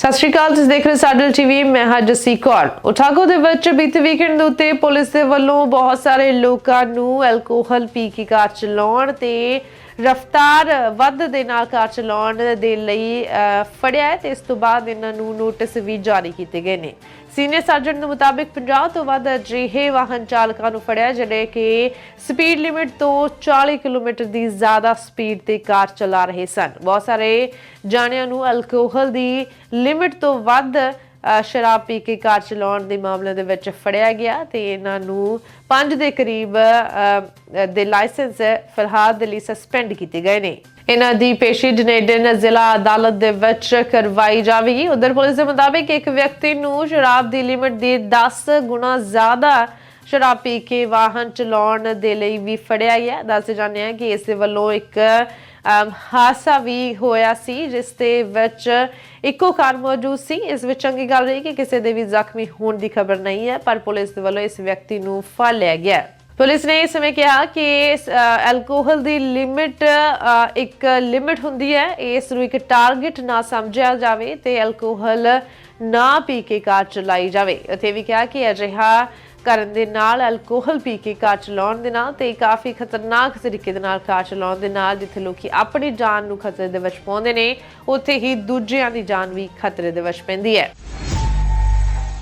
ਸਤਿ ਸ਼੍ਰੀ ਅਕਾਲ, ਤੁਸੀਂ ਦੇਖ ਰਹੇ ਸਾਡਲ ਟੀਵੀ। ਮੈਂ ਹਾਂ ਜਸੀ ਕੌਰ। ਉਠਾਗੋ ਦੇ ਵਿੱਚ ਬੀਤੇ ਵੀਕਐਂਡ ਦੇ ਉੱਤੇ ਪੁਲਿਸ ਦੇ ਵੱਲੋਂ ਬਹੁਤ ਸਾਰੇ ਲੋਕਾਂ ਨੂੰ ਐਲਕੋਹਲ ਪੀ ਕੇ ਕਾਰ ਚਲਾਉਣ ਤੇ ਰਫਤਾਰ ਵੱਧ ਦੇ ਨਾਲ ਕਾਰ ਚਲਾਉਣ ਦੇ ਲਈ ਫੜਿਆ ਹੈ ਤੇ ਇਸ ਤੋਂ ਬਾਅਦ ਇਹਨਾਂ ਨੂੰ ਨੋਟਿਸ ਵੀ ਜਾਰੀ ਕੀਤੇ ਗਏ ਨੇ। ਸੀਨੀਅਰ ਸਰਜਨ ਦੇ ਮੁਤਾਬਿਕ 50 ਤੋਂ ਵੱਧ ਅਜਿਹੇ ਵਾਹਨ ਚਾਲਕਾਂ ਨੂੰ ਫੜਿਆ ਜਿਹੜੇ ਕਿ ਸਪੀਡ ਲਿਮਿਟ ਤੋਂ 40 ਕਿਲੋਮੀਟਰ ਦੀ ਜ਼ਿਆਦਾ ਸਪੀਡ ਤੇ ਕਾਰ ਚਲਾ ਰਹੇ ਸਨ। ਬਹੁਤ ਸਾਰੇ ਜਾਣਿਆਂ ਨੂੰ ਅਲਕੋਹਲ ਦੀ ਲਿਮਿਟ ਤੋਂ ਵੱਧ ਸ਼ਰਾਬ ਪੀ ਕੇ ਕਾਰ ਚਲਾਉਣ ਦੇ ਮਾਮਲੇ ਦੇ ਵਿੱਚ ਫੜਿਆ ਗਿਆ ਤੇ ਇਹਨਾਂ ਨੂੰ 5 ਦੇ ਕਰੀਬ ਦੇ ਲਾਇਸੈਂਸ ਫਿਲਹਾਲ ਦੇ ਲਈ ਸਸਪੈਂਡ ਕੀਤੇ ਗਏ ਨੇ। ਇਹਨਾਂ ਦੀ ਪੇਸ਼ੀ ਡਨੇਡਨ ਜ਼ਿਲ੍ਹਾ ਅਦਾਲਤ ਦੇ ਵਿੱਚ ਕਰਵਾਈ ਜਾਵੇਗੀ। ਉਧਰ ਪੁਲਿਸ ਦੇ ਮੁਤਾਬਿਕ ਇੱਕ ਵਿਅਕਤੀ ਨੂੰ ਸ਼ਰਾਬ ਦੀ ਲਿਮਟ ਦੀ 10 ਗੁਣਾ ਜ਼ਿਆਦਾ ਸ਼ਰਾਬ ਪੀ ਕੇ ਵਾਹਨ ਚਲਾਉਣ ਦੇ ਲਈ ਵੀ ਫੜਿਆ ਗਿਆ ਦੱਸ ਜਾਂਦੇ ਹਾਂ ਕਿ ਇਸ ਦੇ ਵੱਲੋਂ ਇੱਕ ਹਾਦਸਾ ਵੀ ਹੋਇਆ ਸੀ, ਜਿਸ ਦੇ ਵਿੱਚ ਇੱਕੋ ਕਾਰ ਮੌਜੂਦ ਸੀ। ਇਸ ਵਿੱਚ ਚੰਗੀ ਗੱਲ ਰਹੀ ਕਿ ਕਿਸੇ ਦੇ ਵੀ ਜ਼ਖਮੀ ਹੋਣ ਦੀ ਖਬਰ ਨਹੀਂ ਹੈ, ਪਰ ਪੁਲਿਸ ਦੇ ਵੱਲੋਂ ਇਸ ਵਿਅਕਤੀ ਨੂੰ ਫੜ ਲਿਆ ਗਿਆ ਪੁਲਿਸ ਨੇ ਇਸ ਸਮੇਂ ਕਿਹਾ ਕਿ ਐਲਕੋਹਲ ਦੀ ਲਿਮਿਟ ਇੱਕ ਲਿਮਿਟ ਹੁੰਦੀ ਹੈ। ਇਸ ਨੂੰ ਇੱਕ ਟਾਰਗੇਟ ਨਾ ਸਮਝਿਆ ਜਾਵੇ ਤੇ ਐਲਕੋਹਲ ਨਾ ਪੀ ਕੇ ਕਾਰ ਚਲਾਈ ਜਾਵੇ। ਅਤੇ ਵੀ ਕਿਹਾ ਕਿ ਅਜਿਹਾ ਕਰਨ ਦੇ ਨਾਲ ਐਲਕੋਹਲ ਪੀ ਕੇ ਕਾਰ ਚਲਾਉਣ ਦੇ ਨਾਲ ਤੇ ਕਾਫੀ ਖਤਰਨਾਕ ਤਰੀਕੇ ਦੇ ਨਾਲ ਕਾਰ ਚਲਾਉਣ ਦੇ ਨਾਲ ਜਿੱਥੇ ਲੋਕੀ ਆਪਣੀ ਜਾਨ ਨੂੰ ਖਤਰੇ ਦੇ ਵਿੱਚ ਪਾਉਂਦੇ ਨੇ, ਉੱਥੇ ਹੀ ਦੂਜਿਆਂ ਦੀ ਜਾਨ ਵੀ ਖਤਰੇ ਦੇ ਵਿੱਚ ਪੈਂਦੀ ਹੈ।